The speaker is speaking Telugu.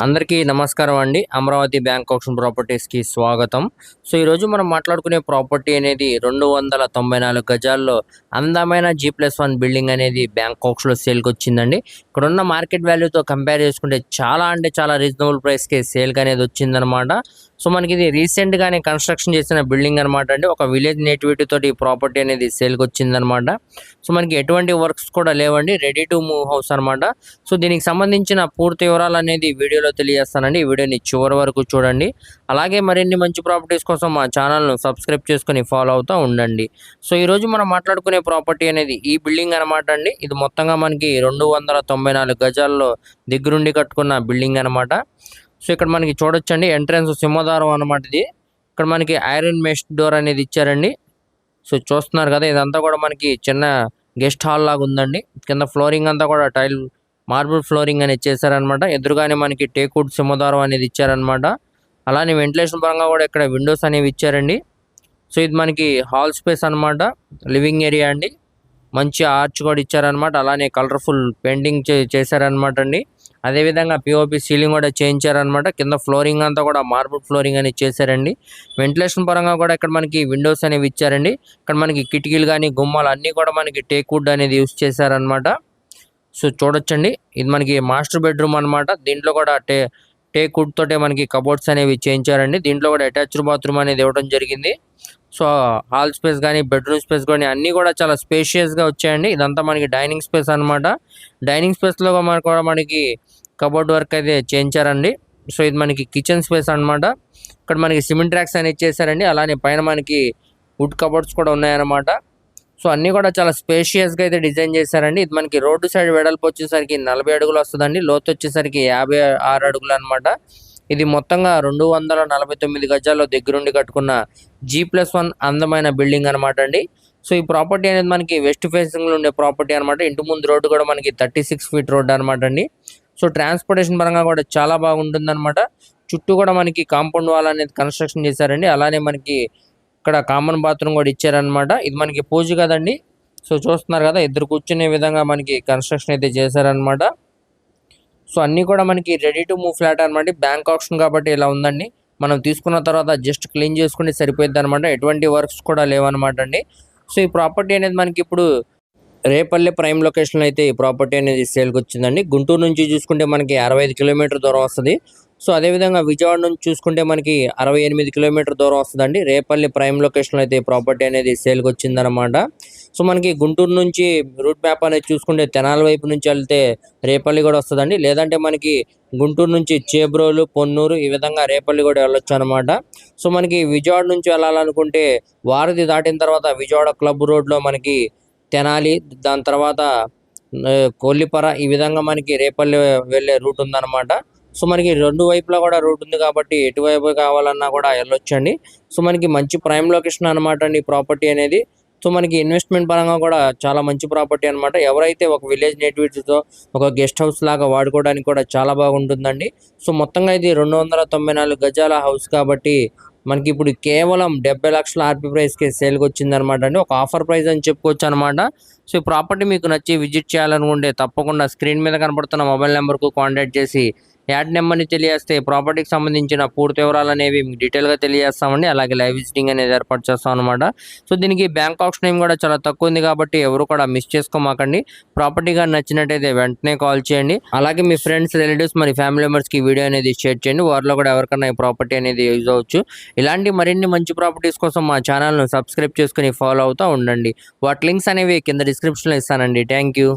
అందరికీ నమస్కారం అండి. అమరావతి బ్యాంక్ ఆప్షన్ ప్రాపర్టీస్కి స్వాగతం. సో ఈరోజు మనం మాట్లాడుకునే ప్రాపర్టీ అనేది రెండు వందల తొంభై నాలుగు గజాల్లో అందమైన జీ ప్లస్ వన్ బిల్డింగ్ అనేది బ్యాంక్ ఆప్షన్లో సేల్కి వచ్చిందండి. ఇక్కడ ఉన్న మార్కెట్ వాల్యూతో కంపేర్ చేసుకుంటే చాలా అంటే చాలా రీజనబుల్ ప్రైస్కి సేల్కి అనేది వచ్చిందనమాట సో మనకి ఇది రీసెంట్గానే కన్స్ట్రక్షన్ చేసిన బిల్డింగ్ అనమాట అండి. ఒక విలేజ్ నేటివిటీ తోటి ఈ ప్రాపర్టీ అనేది సేల్కి వచ్చిందనమాట సో మనకి ఎటువంటి వర్క్స్ కూడా లేవండి. రెడీ టు మూవ్ హౌస్ అనమాట సో దీనికి సంబంధించిన పూర్తి వివరాలు అనేది వీడియో వీడియోలో తెలియజేస్తానండి. ఈ వీడియోని చివరి వరకు చూడండి. అలాగే మరిన్ని మంచి ప్రాపర్టీస్ కోసం మా ఛానల్ను సబ్స్క్రైబ్ చేసుకుని ఫాలో అవుతూ ఉండండి. సో ఈరోజు మనం మాట్లాడుకునే ప్రాపర్టీ అనేది ఈ బిల్డింగ్ అనమాట అండి. ఇది మొత్తంగా మనకి రెండు వందల తొంభై నాలుగు గజాల్లో దగ్గరుండి కట్టుకున్న బిల్డింగ్ అనమాట సో ఇక్కడ మనకి చూడొచ్చండి. ఎంట్రన్స్ సింహదారం అనమాట ఇది. ఇక్కడ మనకి ఐరన్ మెష్ డోర్ అనేది ఇచ్చారండి. సో చూస్తున్నారు కదా ఇదంతా కూడా మనకి చిన్న గెస్ట్ హాల్ లాగా ఉందండి. కింద ఫ్లోరింగ్ అంతా కూడా టైల్ మార్బుల్ ఫ్లోరింగ్ అనేది చేశారనమాట ఎదురుగానే మనకి టేకుడ్ సింహద్వారం అనేది ఇచ్చారనమాట. అలానే వెంటిలేషన్ పరంగా కూడా ఇక్కడ విండోస్ అనేవి ఇచ్చారండి. సో ఇది మనకి హాల్ స్పేస్ అనమాట. లివింగ్ ఏరియా అండి. మంచి ఆర్చ్ కూడా ఇచ్చారనమాట. అలానే కలర్ఫుల్ పెయింటింగ్ చే చేశారనమాట అండి. అదేవిధంగా పిఓపి సీలింగ్ కూడా చేయించారనమాట. కింద ఫ్లోరింగ్ అంతా కూడా మార్బుల్ ఫ్లోరింగ్ అనేది చేశారండి. వెంటిలేషన్ పరంగా కూడా ఇక్కడ మనకి విండోస్ అనేవి ఇచ్చారండి. ఇక్కడ మనకి కిటికీలు కానీ గుమ్మాలు అన్నీ కూడా మనకి టేక్ వుడ్ అనేది యూస్ చేశారనమాట. సో చూడొచ్చండి. ఇది మనకి మాస్టర్ బెడ్రూమ్ అనమాట దీంట్లో కూడా టే టే వుడ్ తోటే మనకి కబోర్డ్స్ అనేవి చేయించారండి. దీంట్లో కూడా అటాచ్డ్ బాత్రూమ్ అనేది ఇవ్వడం జరిగింది. సో హాల్ స్పేస్ కానీ బెడ్రూమ్ స్పేస్ కానీ అన్నీ కూడా చాలా స్పేషియస్గా వచ్చాయండి. ఇదంతా మనకి డైనింగ్ స్పేస్ అనమాట డైనింగ్ స్పేస్లో కూడా మనకి కబోర్డ్ వర్క్ అయితే చేయించారండి. సో ఇది మనకి కిచెన్ స్పేస్ అనమాట ఇక్కడ మనకి సిమెంట్ ర్యాక్స్ అనేది ఇచ్చేసారండి అలానే పైన మనకి వుడ్ కబోర్డ్స్ కూడా ఉన్నాయన్నమాట. సో అన్నీ కూడా చాలా స్పేషియస్గా అయితే డిజైన్ చేశారండి. ఇది మనకి రోడ్డు సైడ్ వెడల్పు వచ్చేసరికి నలభై అడుగులు వస్తుందండి. లోతు వచ్చేసరికి యాభై ఆరు అడుగులు అనమాట ఇది మొత్తంగా రెండు వందల నలభై తొమ్మిది గజాల్లో దగ్గరుండి కట్టుకున్న జీ ప్లస్ వన్ అందమైన బిల్డింగ్ అనమాట అండి. సో ఈ ప్రాపర్టీ అనేది మనకి వెస్ట్ ఫేసింగ్లో ఉండే ప్రాపర్టీ అనమాట ఇంటి ముందు రోడ్డు కూడా మనకి థర్టీ సిక్స్ ఫీట్ రోడ్ అనమాట అండి. సో ట్రాన్స్పోర్టేషన్ పరంగా కూడా చాలా బాగుంటుంది అనమాట చుట్టూ కూడా మనకి కాంపౌండ్ వాల్ అనేది కన్స్ట్రక్షన్ చేశారండి. అలానే మనకి ఇక్కడ కామన్ బాత్రూమ్ కూడా ఇచ్చారనమాట ఇది మనకి పూజ కదండి. సో చూస్తున్నారు కదా ఇద్దరు కూర్చునే విధంగా మనకి కన్స్ట్రక్షన్ అయితే చేశారనమాట సో అన్నీ కూడా మనకి రెడీ టు మూవ్ ఫ్లాట్ అనమాట బ్యాంక్ ఆప్షన్ కాబట్టి ఇలా ఉందండి. మనం తీసుకున్న తర్వాత జస్ట్ క్లీన్ చేసుకుంటే సరిపోద్ది అనమాట ఎటువంటి వర్క్స్ కూడా లేవన్నమాట అండి. సో ఈ ప్రాపర్టీ అనేది మనకి ఇప్పుడు రేపల్లె ప్రైమ్ లొకేషన్లో అయితే ఈ ప్రాపర్టీ అనేది సేల్కి వచ్చిందండి గుంటూరు నుంచి చూసుకుంటే మనకి అరవై ఐదు కిలోమీటర్ దూరం వస్తుంది. సో అదేవిధంగా విజయవాడ నుంచి చూసుకుంటే మనకి అరవై ఎనిమిది కిలోమీటర్ దూరం వస్తుందండి. రేపల్లి ప్రైమ్ లొకేషన్లో అయితే ప్రాపర్టీ అనేది సేల్కి వచ్చిందనమాట సో మనకి గుంటూరు నుంచి రూట్ మ్యాప్ అనేది చూసుకుంటే తెనాల వైపు నుంచి వెళ్తే రేపల్లి కూడా వస్తుందండి. లేదంటే మనకి గుంటూరు నుంచి చేబ్రోలు పొన్నూరు ఈ విధంగా రేపల్లి కూడా వెళ్ళొచ్చు అనమాట సో మనకి విజయవాడ నుంచి వెళ్ళాలనుకుంటే వారధి దాటిన తర్వాత విజయవాడ క్లబ్ రోడ్లో మనకి తెనాలి దాని తర్వాత కొల్లిపర ఈ విధంగా మనకి రేపల్లి వెళ్ళే రూట్ ఉందన్నమాట. సో మనకి రెండు వైపులా కూడా రూట్ ఉంది కాబట్టి ఎటువైపు కావాలన్నా కూడా వెళ్ళొచ్చండి. సో మనకి మంచి ప్రైమ్ లొకేషన్ అనమాట అండి ప్రాపర్టీ అనేది. సో మనకి ఇన్వెస్ట్మెంట్ పరంగా కూడా చాలా మంచి ప్రాపర్టీ అనమాట ఎవరైతే ఒక విలేజ్ నేటివిటీతో ఒక గెస్ట్ హౌస్ లాగా వాడుకోవడానికి కూడా చాలా బాగుంటుందండి. సో మొత్తంగా ఇది రెండు వందల తొంభై నాలుగు గజాల హౌస్ కాబట్టి మనకి ఇప్పుడు కేవలం డెబ్బై లక్షల ఆర్పీ ప్రైస్కి సేల్కి వచ్చింది అనమాట అండి. ఒక ఆఫర్ ప్రైస్ అని చెప్పుకోవచ్చు అనమాట సో ఈ ప్రాపర్టీ మీకు నచ్చి విజిట్ చేయాలనుకుంటే తప్పకుండా స్క్రీన్ మీద కనపడుతున్న మొబైల్ నెంబర్కు కాంటాక్ట్ చేసి యాడ్ నెంబర్ని తెలియజేస్తే ప్రాపర్టీకి సంబంధించిన పూర్తి వివరాలు అనేవి మీకు డీటెయిల్గా తెలియజేస్తామండి. అలాగే లైవ్ విజిటింగ్ అనేది ఏర్పాటు చేస్తాం అనమాట సో దీనికి బ్యాంక్ ఆప్షన్ ఏం కూడా చాలా తక్కువ ఉంది కాబట్టి ఎవరు కూడా మిస్ చేసుకోమాకండి. ప్రాపర్టీ కానీ నచ్చినట్టయితే వెంటనే కాల్ చేయండి. అలాగే మీ ఫ్రెండ్స్ రిలేటివ్స్ మరి ఫ్యామిలీ మెంబర్స్కి వీడియో అనేది షేర్ చేయండి. వారిలో కూడా ఎవరికైనా ఈ ప్రాపర్టీ అనేది యూజ్ అవ్వచ్చు. ఇలాంటి మరిన్ని మంచి ప్రాపర్టీస్ కోసం మా ఛానల్ను సబ్స్క్రైబ్ చేసుకుని ఫాలో అవుతూ ఉండండి. వాటి లింక్స్ అనేవి కింద డిస్క్రిప్షన్లో ఇస్తానండి. Thank you